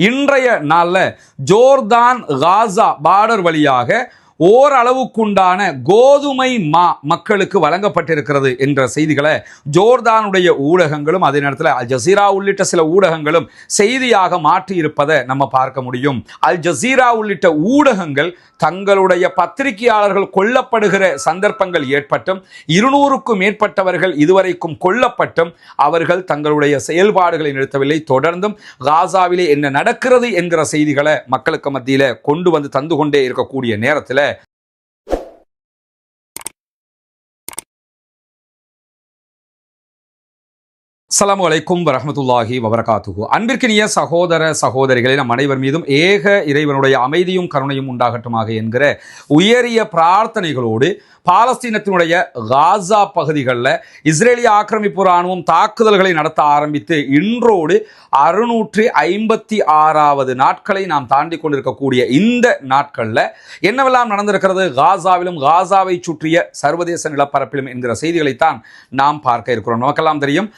இன்றைய நாளில் ஜோர்தான் காசா பார்டர் வழியாக ஓரளவுக்குண்டான கோதுமை மா மக்களுக்கு வழங்கப்பட்டிருக்கிறது என்ற செய்திகளை ஜோர்தானுடைய ஊடகங்களும் அதே நேரத்தில் அல் ஜசீரா உள்ளிட்ட சில ஊடகங்களும் செய்தியாக மாற்றியிருப்பதை நம்ம பார்க்க முடியும். அல் ஜசீரா உள்ளிட்ட ஊடகங்கள் தங்களுடைய பத்திரிகையாளர்கள் கொல்லப்படுகிற சந்தர்ப்பங்கள் ஏற்பட்டும் இருநூறுக்கும் மேற்பட்டவர்கள் இதுவரைக்கும் கொல்லப்பட்டும் அவர்கள் தங்களுடைய செயல்பாடுகளை நிறுத்தவில்லை. தொடர்ந்தும் காசாவிலே என்ன நடக்கிறது என்கிற செய்திகளை மக்களுக்கு மத்தியில் கொண்டு வந்து தந்து கொண்டே இருக்கக்கூடிய நேரத்தில் அஸ்லாம் வலைக்கும் வரமத்துல்லாஹி வபரகாத்துகு அன்பிற்கினிய சகோதர சகோதரிகளை நம் அனைவர் மீதும் ஏக இறைவனுடைய அமைதியும் கருணையும் உண்டாகட்டுமாக என்கிற உயரிய பிரார்த்தனைகளோடு பாலஸ்தீனத்தினுடைய காசா பகுதிகளில் இஸ்ரேலிய ஆக்கிரமிப்பு ராணுவம் தாக்குதல்களை நடத்த ஆரம்பித்து இன்றோடு அறுநூற்றி ஐம்பத்தி ஆறாவது நாட்களை நாம் தாண்டி கொண்டிருக்கக்கூடிய இந்த நாட்களில் என்னவெல்லாம் நடந்திருக்கிறது? காசாவிலும் காசாவை சுற்றிய சர்வதேச நிலப்பரப்பிலும் என்கிற செய்திகளைத்தான் நாம் பார்க்க இருக்கிறோம். நமக்கெல்லாம் தெரியும்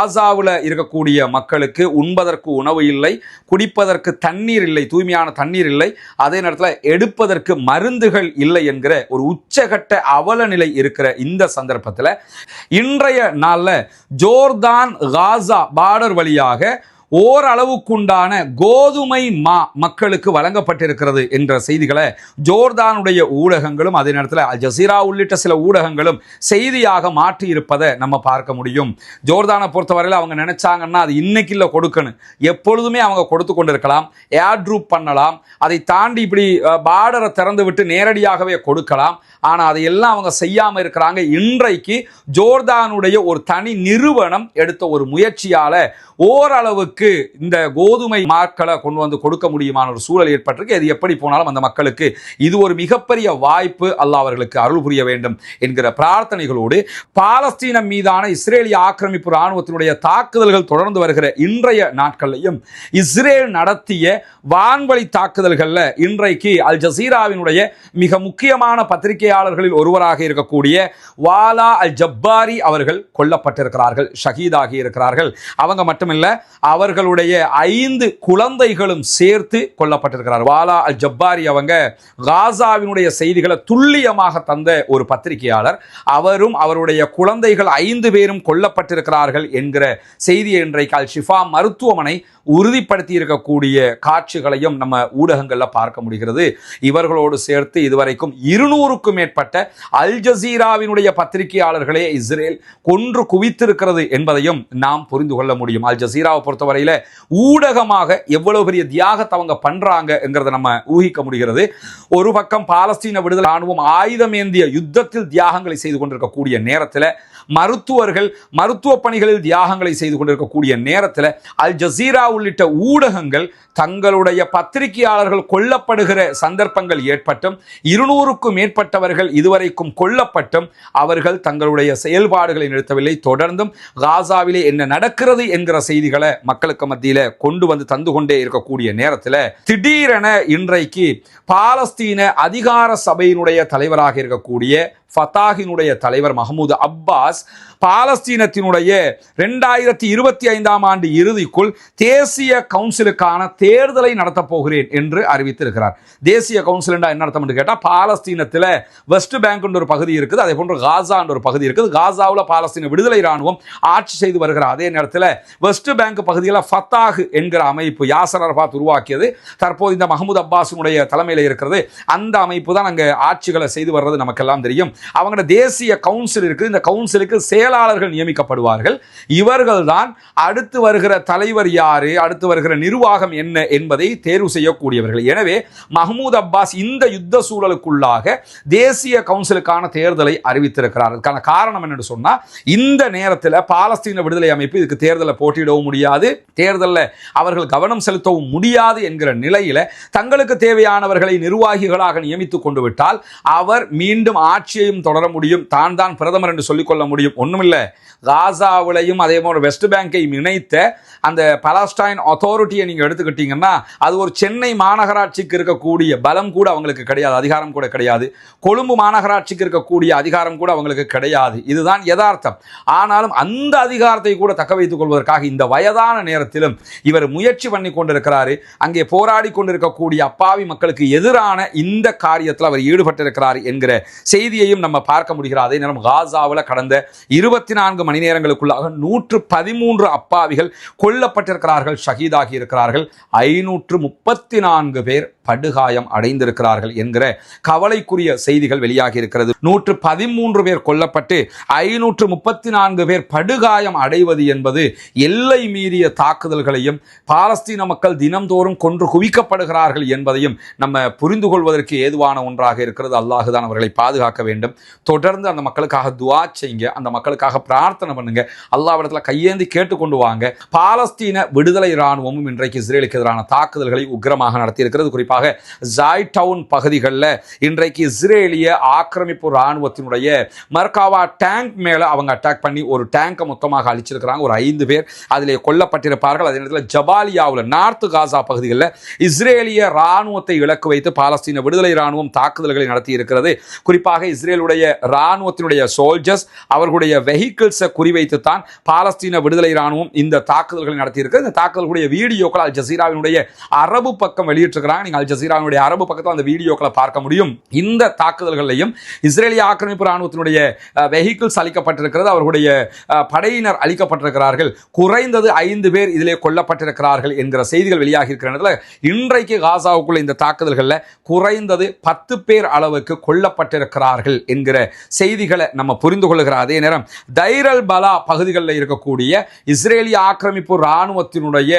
காசாவில் இருக்கக்கூடிய மக்களுக்கு உண்பதற்கு உணவு இல்லை குடிப்பதற்கு தண்ணீர் இல்லை தூய்மையான தண்ணீர் இல்லை அதே நேரத்தில் எடுப்பதற்கு மருந்துகள் இல்லை என்கிற ஒரு உச்சகட்ட அவல நிலை இருக்கிற இந்த சந்தர்ப்பத்தில் இன்றைய நாளில் ஜோர்தான் காசா பார்டர் வழியாக ஓரளவுக்குண்டான கோதுமை மா மக்களுக்கு வழங்கப்பட்டிருக்கிறது என்ற செய்திகளை ஜோர்தானுடைய ஊடகங்களும் அதே நேரத்தில் அல் ஜசீரா உள்ளிட்ட சில ஊடகங்களும் செய்தியாக மாற்றி இருப்பதை நம்ம பார்க்க முடியும். ஜோர்தானை பொறுத்தவரையில் அவங்க நினைச்சாங்கன்னா அது இன்னைக்கு இல்லை கொடுக்கணும் எப்பொழுதுமே அவங்க கொடுத்து கொண்டிருக்கலாம் ஏர் ட்ரூப் பண்ணலாம் அதை தாண்டி இப்படி பார்டரை திறந்து விட்டு நேரடியாகவே கொடுக்கலாம். ஆனால் அதையெல்லாம் அவங்க செய்யாமல் இருக்கிறாங்க. இன்றைக்கு ஜோர்தானுடைய ஒரு தனி நிறுவனம் எடுத்த ஒரு முயற்சியால் ஓரளவுக்கு இந்த கோதுமை மார்க்களை கொண்டு வந்து கொடுக்க முடியுமான ஒரு சூழல் ஏற்பட்டிருக்கு. அது எப்படி போனாலும் அந்த மக்களுக்கு இது ஒரு மிகப்பெரிய வாய்ப்பு. அல்லாஹ் அவர்களுக்கு அருள் புரிய வேண்டும் என்கிற பிரார்த்தனைகளோடு பாலஸ்தீனம் மீதான இஸ்ரேலிய ஆக்கிரமிப்பு இராணுவத்தினுடைய தாக்குதல்கள் தொடர்ந்து வருகிற இன்றைய நாட்களையும் இஸ்ரேல் நடத்திய வான்வழி தாக்குதல்களில் இன்றைக்கு அல் ஜசீராவினுடைய மிக முக்கியமான பத்திரிகையாளர்களில் ஒருவராக இருக்கக்கூடிய வாலா அல் ஜப்பாரி அவர்கள் கொல்லப்பட்டிருக்கிறார்கள் ஷஹீதாகி இருக்கிறார்கள். அவங்க மட்டுமில்லை அவர் அவர்களுடைய ஐந்து குழந்தைகளும் சேர்த்து கொல்லப்பட்டிருக்கிறார் வாலா அல் ஜப்பாரி அவங்க காசாவினுடைய செய்திகளை துல்லியமாக தந்த ஒரு பத்திரிகையாளர். அவரும் அவருடைய குழந்தைகள் ஐந்து பேரும் கொல்லப்பட்டிருக்கிறார்கள் என்கிற செய்தியை இன்றைக்கு அல் ஷிஃபா மருத்துவமனை உறுதிப்படுத்தி இருக்கக்கூடிய காட்சிகளையும் நம்ம ஊடகங்களில் பார்க்க முடிகிறது. இவர்களோடு சேர்த்து இதுவரைக்கும் இருநூறுக்கும் மேற்பட்ட அல் ஜசீராவினுடைய பத்திரிகையாளர்களே இஸ்ரேல் கொன்று குவித்திருக்கிறது என்பதையும் நாம் புரிந்து கொள்ள முடியும். அல் ஜசீராவை பொறுத்தவரை பொறுத்தவரையில ஊடகமாக எவ்வளவு பெரிய தியாகத்தை அவங்க பண்றாங்கங்கிறத நம்ம ஊகிக்க முடிகிறது. ஒரு பக்கம் பாலஸ்தீன விடுதலை ராணுவம் ஆயுதமேந்திய யுத்தத்தில் தியாகங்களை செய்து கொண்டிருக்கக்கூடிய நேரத்தில் மருத்துவர்கள் மருத்துவ பணிகளில் தியாகங்களை செய்து கொண்டிருக்கக்கூடிய நேரத்தில் அல் ஜசீரா உள்ளிட்ட ஊடகங்கள் தங்களுடைய பத்திரிகையாளர்கள் கொல்லப்படுகிற சந்தர்ப்பங்கள் ஏற்பட்டும் இருநூறுக்கும் மேற்பட்டவர்கள் இதுவரைக்கும் கொல்லப்பட்டும் அவர்கள் தங்களுடைய செயல்பாடுகளை நிறுத்தவில்லை. தொடர்ந்தும் காசாவிலே என்ன நடக்கிறது என்கிற செய்திகளை மக்கள் மக்களுக்கு மத்தியில் கொண்டு வந்து தந்து கொண்டே இருக்கக்கூடிய நேரத்தில் திடீரென இன்றைக்கு பாலஸ்தீன அதிகார சபையினுடைய தலைவராக இருக்கக்கூடிய ஃபத்தாகினுடைய தலைவர் மஹமூது அப்பாஸ் பாலஸ்தீனத்தினுடைய ரெண்டாயிரத்தி இருபத்தி ஐந்தாம் ஆண்டு இறுதிக்குள் தேசிய கவுன்சிலுக்கான தேர்தலை நடத்தப் போகிறேன் என்று அறிவித்திருக்கிறார். தேசிய கவுன்சில் என்ன என்ன அர்த்தம் கேட்டால் பாலஸ்தீனத்தில் வெஸ்ட் பேங்க் ஒரு பகுதி இருக்குது அதே போன்று காசா ஒரு பகுதி இருக்குது. காசாவில் பாலஸ்தீன விடுதலை ராணுவம் ஆட்சி செய்து வருகிற அதே நேரத்தில் வெஸ்ட் பேங்க் பகுதியில் ஃபத்தாக் என்கிற அமைப்பு யாசர் அரபாத் உருவாக்கியது. தற்போது இந்த மஹமூத் அப்பாஸினுடைய தலைமையில் இருக்கிறது. அந்த அமைப்பு தான் அங்கே ஆட்சிகளை செய்து வர்றது நமக்கெல்லாம் தெரியும். அவங்களோட தேசிய கவுன்சில் இருக்குது. இந்த கவுன்சிலுக்கு செயலாளர்கள் நியமிக்கப்படுவார்கள். இவர்கள்தான் அடுத்து வருகிற தலைவர் யாரு அடுத்து வருகிற நிர்வாகம் என்ன என்பதை தேர்வு செய்யக்கூடியவர்கள். எனவே மஹமூத் அப்பாஸ் இந்த யுத்த சூழலுக்குள்ளாக தேசிய கவுன்சிலுக்கான தேர்தலை அறிவித்திருக்கிறார். அதுக்கான காரணம் என்னன்னு சொன்னா இந்த நேரத்தில் பாலஸ்தீன விடுதலை அமைப்பு இதுக்கு தேர்தலை போட்டியிடவும் முடியாது. தேர்தலில் அவர்கள் கவனம் செலுத்தவும் முடியாது என்கிற நிலையில் தங்களுக்கு தேவையானவர்களை நிர்வாகிகளாக நியமித்துக் கொண்டு விட்டால் அவர் மீண்டும் ஆட்சியையும் தொடர முடியும். தான் தான் பிரதமர் என்று சொல்லிக்கொள்ள முடியும். ஒன்றும் மட்டும் இல்லை. காசாவிலையும் அதே போல் வெஸ்ட் பேங்கையும் இணைத்த அந்த பலஸ்டைன் அத்தாரிட்டியை நீங்கள் எடுத்துக்கிட்டீங்கன்னா அது ஒரு சென்னை மாநகராட்சிக்கு இருக்கக்கூடிய பலம் கூட அவங்களுக்கு கிடையாது அதிகாரம் கூட கிடையாது. கொழும்பு மாநகராட்சிக்கு இருக்கக்கூடிய அதிகாரம் கூட அவங்களுக்கு கிடையாது. இதுதான் யதார்த்தம். ஆனாலும் அந்த அதிகாரத்தை கூட தக்க வைத்துக் கொள்வதற்காக இந்த வயதான நேரத்திலும் இவர் முயற்சி பண்ணி கொண்டிருக்கிறாரு. அங்கே போராடி கொண்டிருக்கக்கூடிய அப்பாவி மக்களுக்கு எதிரான இந்த காரியத்தில் அவர் ஈடுபட்டிருக்கிறார் என்கிற செய்தியையும் நம்ம பார்க்க முடிகிறது. அதே நேரம் காசாவில் கடந்த இரு இருபத்தி நான்கு மணி நேரங்களுக்குள்ளாக நூற்று பதிமூன்று அப்பாவிகள் கொல்லப்பட்டிருக்கிறார்கள் ஷஹீதாகி இருக்கிறார்கள். ஐநூற்று முப்பத்தி நான்கு பேர் படுகாயம் அடைந்திருக்கிறார்கள் என்கிற கவலைக்குரிய செய்திகள் வெளியாகி இருக்கிறது. நூற்று பதிமூன்று பேர் கொல்லப்பட்டு ஐநூற்று முப்பத்தி நான்கு பேர் படுகாயம் அடைவது என்பது எல்லை மீறிய தாக்குதல்களையும் பாலஸ்தீன மக்கள் தினம்தோறும் கொன்று குவிக்கப்படுகிறார்கள் என்பதையும் நம்ம புரிந்து கொள்வதற்கு ஏதுவான ஒன்றாக இருக்கிறது. அல்லாஹுதான் அவர்களை பாதுகாக்க வேண்டும். தொடர்ந்து அந்த மக்களுக்காக துவா செய்யுங்க. அந்த மக்களுக்கு மக்களுக்காக பிரார்த்தனை பண்ணுங்க. அல்லாவிடத்தில் கையேந்தி கேட்டுக்கொண்டு வாங்க. பாலஸ்தீன விடுதலை இராணுவமும் இன்றைக்கு இஸ்ரேலுக்கு எதிரான தாக்குதல்களை உக்கிரமாக நடத்தியிருக்கிறது. குறிப்பாக ஜாய் டவுன் பகுதிகளில் இன்றைக்கு இஸ்ரேலிய ஆக்கிரமிப்பு இராணுவத்தினுடைய மர்காவா டேங்க் மேலே அவங்க அட்டாக் பண்ணி ஒரு டேங்கை மொத்தமாக அழிச்சிருக்கிறாங்க. ஒரு ஐந்து பேர் அதிலே கொல்லப்பட்டிருப்பார்கள். அதே நேரத்தில் ஜபாலியாவில் நார்த்து காசா பகுதிகளில் இஸ்ரேலிய இராணுவத்தை இலக்கு வைத்து பாலஸ்தீன விடுதலை இராணுவம் தாக்குதல்களை நடத்தி இருக்கிறது குறிப்பாக இஸ்ரேலுடைய இராணுவத்தினுடைய சோல்ஜர்ஸ் அவர்களுடைய வெஹிக்கிள்ஸை குறிவைத்து தான் பாலஸ்தீன விடுதலை இராணுவம் இந்த தாக்குதல்களை நடத்தியிருக்கு. இந்த தாக்குதல்களுடைய வீடியோக்கள் அல் ஜசீராவினுடைய அரபு பக்கம் வெளியிட்டிருக்கிறாங்க. நீங்கள் அல் ஜசீராவினுடைய அரபு பக்கத்தில் அந்த வீடியோக்களை பார்க்க முடியும். இந்த தாக்குதல்களையும் இஸ்ரேலிய ஆக்கிரமிப்பு இராணுவத்தினுடைய வெஹிக்கிள்ஸ் அளிக்கப்பட்டிருக்கிறது. அவர்களுடைய படையினர் அளிக்கப்பட்டிருக்கிறார்கள். குறைந்தது ஐந்து பேர் இதிலே கொல்லப்பட்டிருக்கிறார்கள் என்கிற செய்திகள் வெளியாகி இருக்கிற இன்றைக்கு காசாவுக்குள்ள இந்த தாக்குதல்களில் குறைந்தது பத்து பேர் அளவுக்கு கொல்லப்பட்டிருக்கிறார்கள் என்கிற செய்திகளை நம்ம புரிந்து கொள்ளுகிற அதே நேரம் தைரல் பலா பகுதிகளில் இருக்கக்கூடிய இஸ்ரேலிய ஆக்கிரமிப்பு இராணுவத்தினுடைய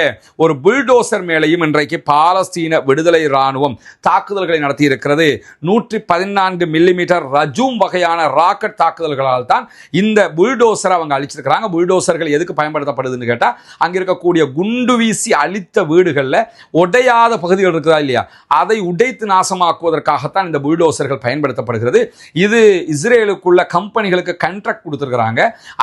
ஒரு புல்டோசர் மேலேயும் இன்றைக்கு பாலஸ்தீன விடுதலை இராணுவம் தாக்குதல்களை நடத்தியிருக்கிறது. நூற்றி பதினான்கு மில்லிமீட்டர் ரஜூம் வகையான ராக்கெட் தாக்குதல்களால் தான் இந்த புல்டோசரை அவங்க அழிச்சிருக்கிறாங்க. புல்டோசர்கள் எதுக்கு பயன்படுத்தப்படுதுன்னு கேட்டால் அங்கே இருக்கக்கூடிய குண்டு வீசி அழித்த வீடுகளில் உடையாத பகுதிகள் இருக்குதா இல்லையா? அதை உடைத்து நாசமாக்குவதற்காகத்தான் இந்த புல்டோசர்கள் பயன்படுத்தப்படுகிறது. இது இஸ்ரேலுக்குள்ள கம்பெனிகளுக்கு கண்ட்ராக்ட் கொடுத்துருக்கிறாங்க.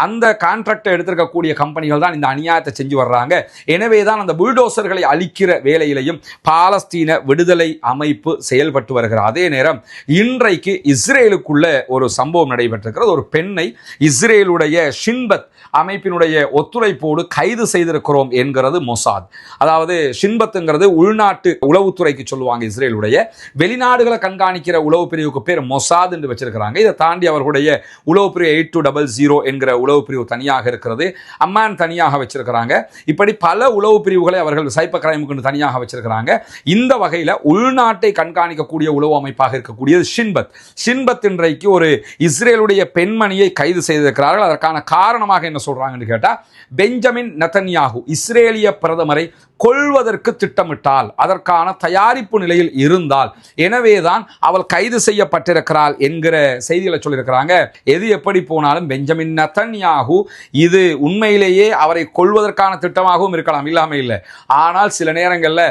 அந்த கான்ட்ராக்டை எடுத்திருக்கக்கூடிய கம்பெனிகள் தான் இந்த அநியாயத்தை செஞ்சு வர்றாங்க. எனவே தான் அந்த புல்டோசர்களை அழிக்கிற வேலையிலையும் பாலஸ்தீன விடுதலை அமைப்பு செயல்பட்டு வருகிற அதே நேரம் இன்றைக்கு இஸ்ரேலுக்குள்ள ஒரு சம்பவம் நடைபெற்றிருக்கிறது. ஒரு பெண்ணை இஸ்ரேலுடைய ஷின்பத் அமைப்பினுடைய ஒத்துழைப்போடு கைது செய்திருக்கிறோம் என்கிறது மொசாத். அதாவது ஷின்பத்துங்கிறது உள்நாட்டு உளவுத்துறைக்கு சொல்லுவாங்க இஸ்ரேலுடைய. வெளிநாடுகளை கண்காணிக்கிற உளவு பிரிவுக்கு பேர் மொசாத் என்று வச்சிருக்கிறாங்க. இதை தாண்டி அவர்களுடைய உளவு பிரிவு எயிட் டூ டபுள் ஜீரோ என்கிற உளவு பிரிவு தனியாக இருக்கிறது. அம்மான் தனியாக வச்சிருக்கிறாங்க. இப்படி பல உளவு பிரிவுகளை அவர்கள் சைப்பர் கிரைமுக்கு தனியாக வச்சிருக்கிறாங்க. இந்த வகையில் உள்நாட்டை கண்காணிக்கக்கூடிய உளவு அமைப்பாக இருக்கக்கூடியது ஷின்பத். ஷின்பத் இன்றைக்கு ஒரு இஸ்ரேலுடைய பெண்மணியை கைது செய்திருக்கிறார்கள். அதற்கான காரணமாக என்ன சொல்றாங்கன்னு கேட்டால் பெஞ்சமின் நெத்தன்யாகு இஸ்ரேலிய பிரதமரை கொள்வதற்கு திட்டமிட்டால் அதற்கான தயாரிப்பு நிலையில் இருந்தால் எனவேதான் அவள் கைது செய்யப்பட்டிருக்கிறாள் என்கிற செய்திகளை சொல்லியிருக்கிறாங்க. எது எப்படி போனாலும் பெஞ்சமின் நத்தன்யாகு இது உண்மையிலேயே அவரை கொள்வதற்கான திட்டமாகவும் இருக்கலாம் இல்லாமல் இல்லை. ஆனால் சில நேரங்களில்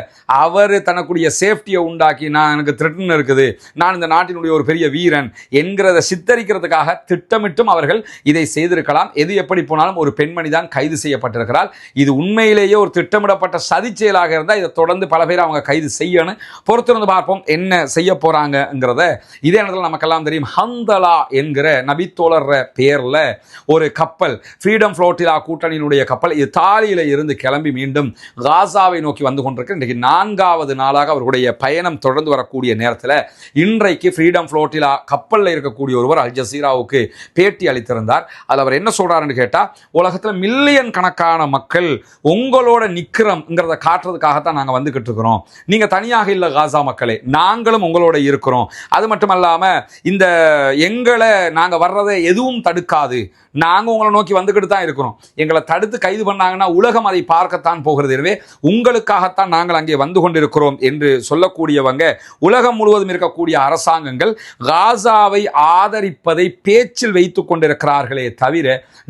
அவர் தனக்குடைய சேஃப்டியை உண்டாக்கி நான் எனக்கு த்ரெட்டன் இருக்குது. நான் இந்த நாட்டினுடைய ஒரு பெரிய வீரன் என்கிறத சித்தரிக்கிறதுக்காக திட்டமிட்டும் அவர்கள் இதை செய்திருக்கலாம். எது எப்படி போனாலும் ஒரு பெண்மணி தான் கைது செய்யப்பட்டிருக்கிறார் இது உண்மையிலேயே ஒரு திட்டமிடப்பட்ட சதி செயலாக இருந்தால் இதை தொடர்ந்து பல பேர் அவங்க கைது செய்யணும். பொறுத்திருந்து பார்ப்போம் என்ன செய்ய போறாங்கங்கிறத. இதே நேரத்தில் நமக்கெல்லாம் தெரியும் ஹந்தலா என்கிற நபித்தோழர் பேரில் ஒரு கப்பல் ஃப்ரீடம் ஃப்ளோட்டிலா கூட்டணியினுடைய கப்பல் இத்தாலியில இருந்து கிளம்பி மீண்டும் காசாவை நோக்கி வந்து கொண்டிருக்கு. இன்றைக்கு நான்காவது நாளாக அவர்களுடைய பயணம் தொடர்ந்து வரக்கூடிய நேரத்தில் இன்றைக்கு ஃப்ரீடம் ஃப்ளோட்டிலா கப்பலில் இருக்கக்கூடிய ஒருவர் அல் ஜசீராவுக்கு பேட்டி அளித்திருந்தார். அதில் அவர் என்ன சொல்கிறாருன்னு கேட்டால் உலகத்தில் மில்லியன் கணக்கான மக்கள் உங்களோட நிக்கிறோம்ங்கிறத காட்டுறதுக்காகத்தான் நாங்கள் வந்துக்கிட்டு இருக்கிறோம். நீங்கள் தனியாக இல்லை காசா மக்களே நாங்களும் உங்களோட இருக்கிறோம். அது மட்டும் இல்லாமல் இந்த எங்களை நாங்கள் வர்றதை எதுவும் தடுக்காது. நாங்கள் உங்களை நோக்கி வந்துக்கிட்டு தான் இருக்கிறோம். எங்களை தடுத்து கைது பண்ணாங்கன்னா உலகம் அதை பார்க்கத்தான் போகிறது. எனவே உங்களுக்காகத்தான் நாங்கள் அங்கே வந்து கொண்டிருக்கிறோம் என்று சொல்லக்கூடியவங்க உலகம் முழுவதும் இருக்கக்கூடிய அரசாங்கங்கள் காசாவை ஆதரிப்பதை பேச்சில் வைத்து கொண்டிருக்கிறார்களே தவிர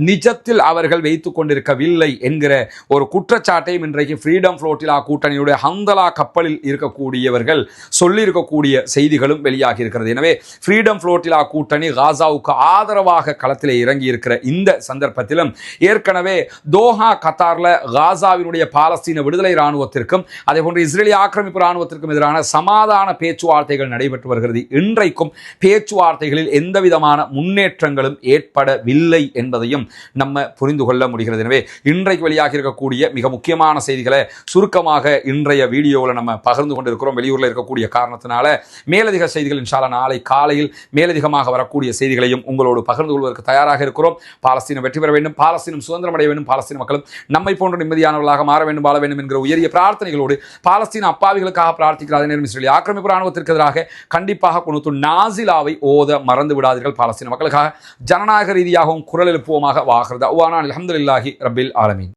நிஜத்தில் அவர்கள் வைத்து கொண்டிருக்கவில்லை என்கிற ஒரு குற்றச்சாட்டையும் இன்றைக்கு ஃப்ரீடம் ஃப்ளோட்டிலா கூட்டணியுடைய ஹந்தலா கப்பலில் இருக்கக்கூடியவர்கள் சொல்லியிருக்கக்கூடிய செய்திகளும் வெளியாகி இருக்கிறது. எனவே ஃப்ரீடம் ஃப்ளோட்டிலா கூட்டணி காசாவுக்கு ஆதரவாக களத்தில் இறங்கி இருக்கிற இந்த சந்தர்ப்பத்திலும் ஏற்கனவே தோஹா கத்தார்ல காசாவினுடைய பாலஸ்தீன விடுதலை இராணுவத்திற்கும் அதே போன்று இஸ்ரேலிய ஆக்கிரமிப்பு இராணுவத்திற்கும் எதிரான சமாதான பேச்சுவார்த்தைகள் நடைபெற்று வருகிறது. இன்றைக்கும் பேச்சுவார்த்தைகளில் எந்த விதமான முன்னேற்றங்களும் ஏற்படவில்லை என்பதையும் நம்ம புரிந்து கொள்ள முடிகிறது. எனவே இன்றைக்கு வெளியாக இருக்கக்கூடிய மிக முக்கியமான செய்திகளை சுருக்கமாக இன்றைய வீடியோவில் நம்ம பகிர்ந்து கொண்டிருக்கிறோம். வெளியூரில் இருக்கக்கூடிய காரணத்தினால மேலதிக செய்திகள் இன்ஷால நாளை காலையில் மேலதிகமாக வரக்கூடிய செய்திகளையும் உங்களோடு பகிர்ந்து கொள்வதற்கு தயாராக இருக்கும். இருக்கிறோம். பாலஸ்தீனம் வெற்றி பெற வேண்டும். பாலஸ்தீனம் சுதந்திரம் அடைய வேண்டும். பாலஸ்தீன மக்களும் நம்மை போன்ற நிம்மதியானவர்களாக மாற வேண்டும் வாழ வேண்டும் என்கிற உயரிய பிரார்த்தனைகளோடு பாலஸ்தீன அப்பாவிகளுக்காக பிரார்த்திக்கிற அதே நேரம் இஸ்ரேலிய ஆக்கிரமிப்பு ராணுவத்திற்கு எதிராக கண்டிப்பாக குணுத்து நாசிலாவை ஓத மறந்து விடாதீர்கள். பாலஸ்தீன மக்களுக்காக ஜனநாயக ரீதியாகவும் குரல் எழுப்புவோமாக வாகிறது அலமதுல்லாஹி ரபில் ஆலமீன்.